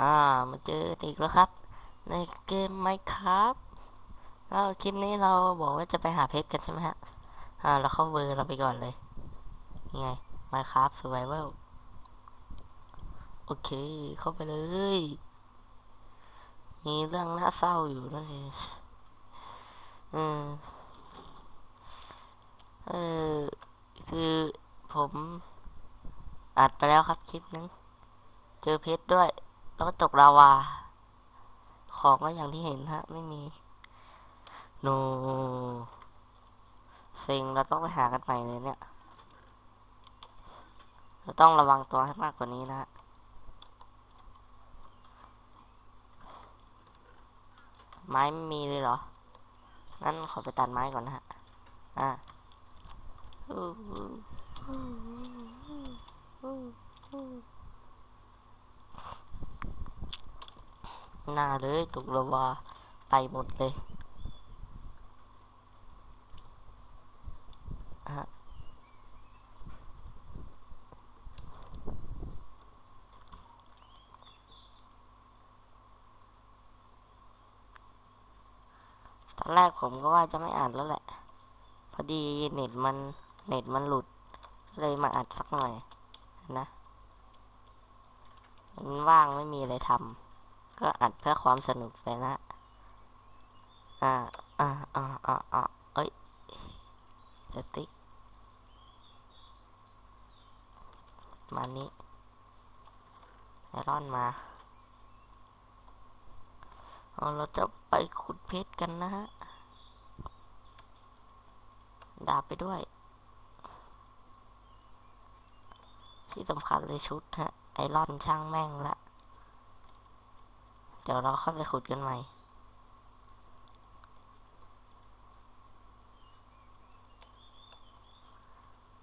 อ่ามาเจออีกแล้วครับ ในเกมไมครับแล้วคลิปนี้เราบอกว่าจะไปหาเพชรกันใช่ไหมฮะ อ่า เราเข้าเวอร์เราไปก่อนเลยยังไง Minecraft Survival โอเค เข้าไปเลย มีเรื่องน่าเศร้าอยู่นั่นเองอืมเออ คือผมอัดไปแล้วครับคลิปนึง เจอเพชรด้วย แล้วก็ตกลาวา ของก็อย่างที่เห็นฮะ ไม่มีโนเซ็งเราต้องไปหากันใหม่เลยเนี่ย เราต้องระวังตัวให้มากกว่านี้นะฮะไม้ไม่มีเลยเหรอ งั้นขอไปตัดไม้ก่อนนะฮะ อะ หน้าเลยตกลงว่าไปหมดเลยฮะตอนแรกผมก็ว่าจะไม่อ่านแล้วแหละ พอดีเน็ตมันเน็ตมันหลุด เลยมาอัดสักหน่อยนะ มันว่างไม่มีอะไรทำ ก็อัดเพื่อความสนุกไปนะ อ่า อ่า อ่า อ่าอ่าเอ้ยสติ๊กมานี้ไอรอนมาเอาเราจะไปขุดเพชรกันนะฮะ ดาบไปด้วย ที่สำคัญเลยชุดฮะ ไอรอนช่างแม่งละ เดี๋ยวเราเข้าไปขุดกันใหม่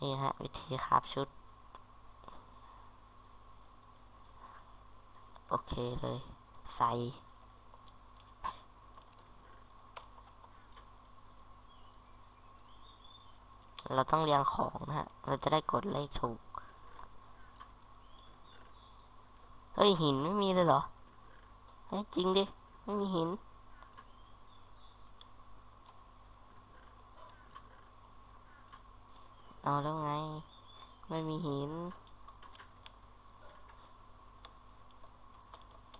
นี่ฮะวิธีคราบชุด โอเคเลย ใส่เราต้องเรียงของนะฮะ เราจะได้กดเลขถูก เฮ้ย หินไม่มีเลยเหรอ เฮ้ยจริงดิไม่มีหินเอาแล้วไง ไม่มีหิน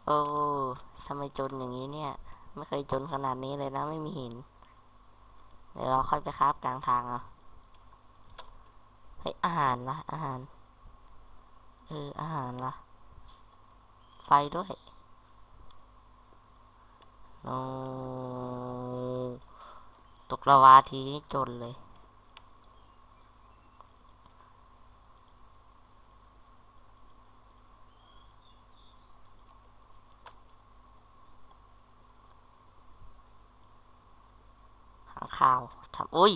โอ้ทำไมจนอย่างนี้เนี่ย ไม่เคยจนขนาดนี้เลยนะ ไม่มีหิน เดี๋ยวเราค่อยไปคราบกลางทางเอาเฮ้ยอาหารละอาหาร เอออาหารละไฟด้วย ตกละวาทีนี้จนเลย หางข่าวทำอุ้ย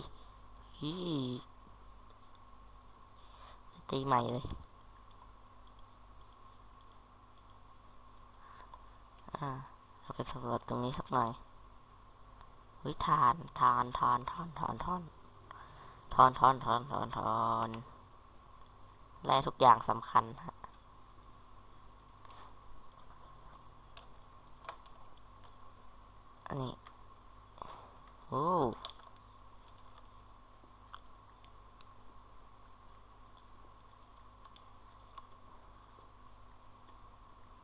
ตีใหม่เลยอ่า เราไปสำรวจตรงนี้สักหน่อยวิทานทานทานทานทานทานทอนทอนทอนทอนทอนแร่ทุกอย่างสำคัญฮะอันนี้โอ้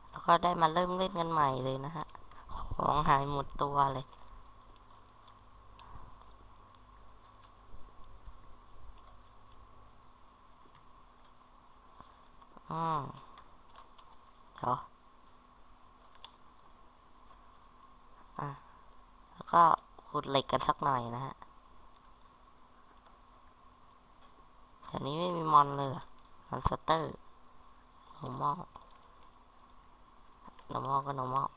แล้วก็ได้มาเริ่มเล่นกันใหม่เลยนะฮะ ของหายหมดตัวเลย อืมเดี๋อะ แล้วก็ขุดเหล็กกันสักหน่อยนะฮะแถวนี้ไม่มีมอนเลยหรอมอนสเตอร์โนมอลโนมอลก็โนมอล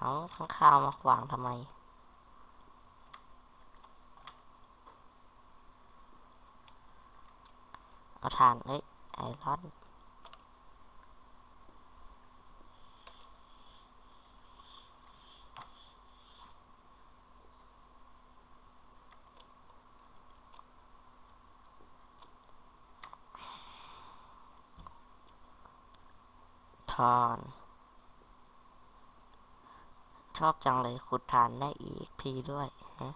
เอาข้างข้าวมาขวางทำไม เอาถ่านเอ้ยไอรอนอาน ชอบจังเลยขุดฐานได้อีกพีด้วยฮะ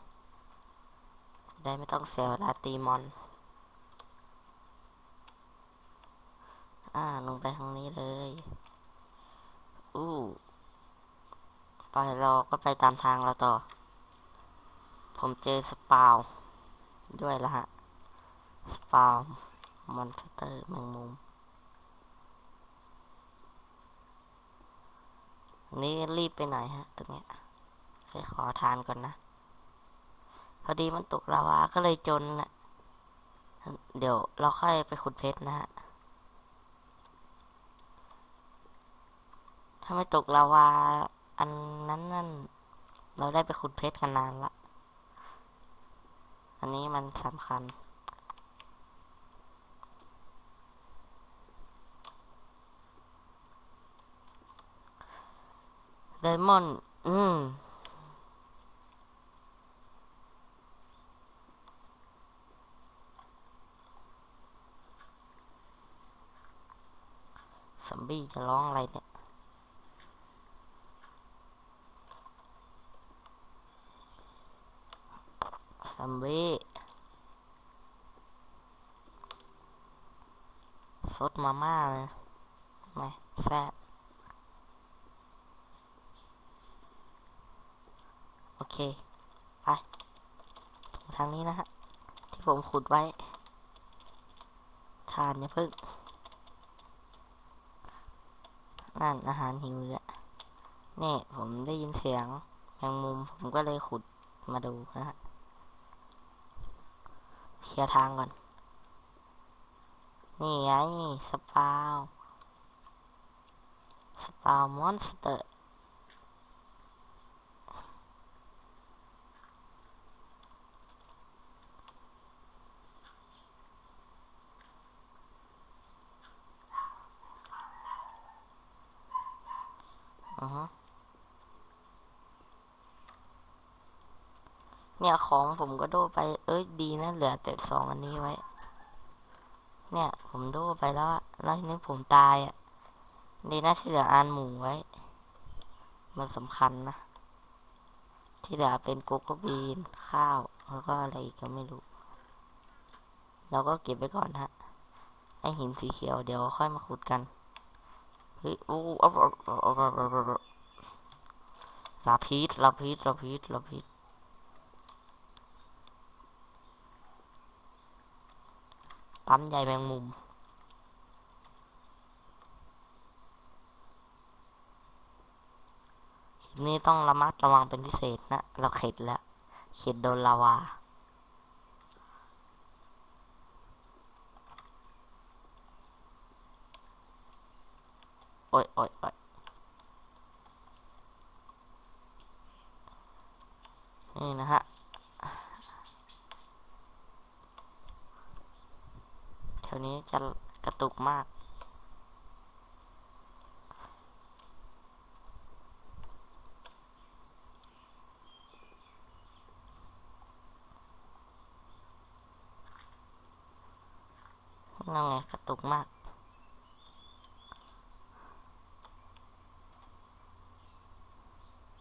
ได้ไม่ต้องเสียเวลาตีมอน อ่า ลงไปทางนี้เลย อู้ไปเราก็ไปตามทางเราต่อ ผมเจอสปาวด้วยละฮะ สปาวมอนสเตอร์แมงมุม นี่รีบไปหน่อยฮะตรงเนี้ยไปขอทานก่อนนะ พอดีมันตกลาวาก็เลยจนแหละเดี๋ยวเราค่อยไปขุดเพชรนะฮะ ถ้าไม่ตกลาวาอันนั้นนั่น เราได้ไปขุดเพชรกันนานละ อันนี้มันสำคัญ ไดมอนด์อืมซอมบี้จะร้องอะไรเนี่ยซอมบี้สดมาม่าเลยไม่แซ่บ อเคไปทางนี้นะฮะ ที่ผมขุดไว้ทานอย่าเพิ่ง นั่นอาหารหิวอะนี่ผมได้ยินเสียงแมงมุมผมก็เลยขุดมาดูนะฮะเคลียร์ทางก่อน นี่ไงสปาว สปาวมอนสเตอร์ อือฮเนี่ยของผมก็โดไป เอ้ยดีนะเหลือแต่สองอันนี้ไว้ เนี่ย ผมโดไปแล้วแล้วทีนี้ผมตายอะดีนะที่เหลืออันหมูไว้ มันสำคัญนะ ที่เหลือเป็นโกโก้บีนข้าว แล้วก็อะไรอีกก็ไม่รู้ เราก็เก็บไว้ก่อนฮะ ไอหินสีเขียวเดี๋ยวค่อยมาขุดกัน ฮ้ยโอ้เอาเอาเอาเอาเอาเอาเอาลาพีดลาพีดลาพีดลาพีดปั๊มใหญ่แมงมุมทีนี้ต้องระมัดระวังเป็นพิเศษนะ เราเข็ดแล้ว เข็ดโดนลาวา อ้ยโอ้ยโอ้ยนี่นะฮะแถวนี้จะกระตุกมาก นั่นไงกระตุกมาก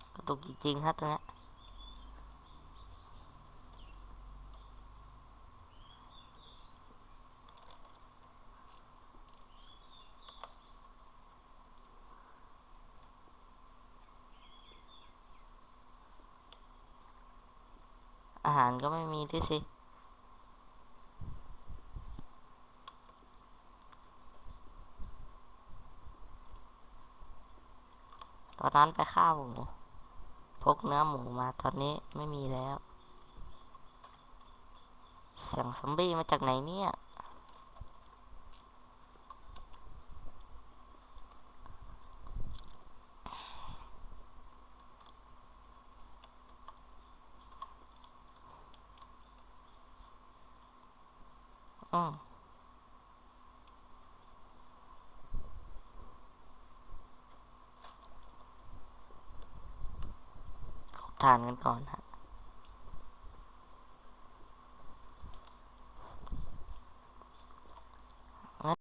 กระ ตุกจริงๆฮะตรงนี้อาหารก็ไม่มีด้วยสิตอนนั้นไปฆ่าหมู พกเนื้อหมูมาตอนนี้ไม่มีแล้ว เสียงซอมบี้มาจากไหนเนี่ยอืม ทานกันก่อนฮะ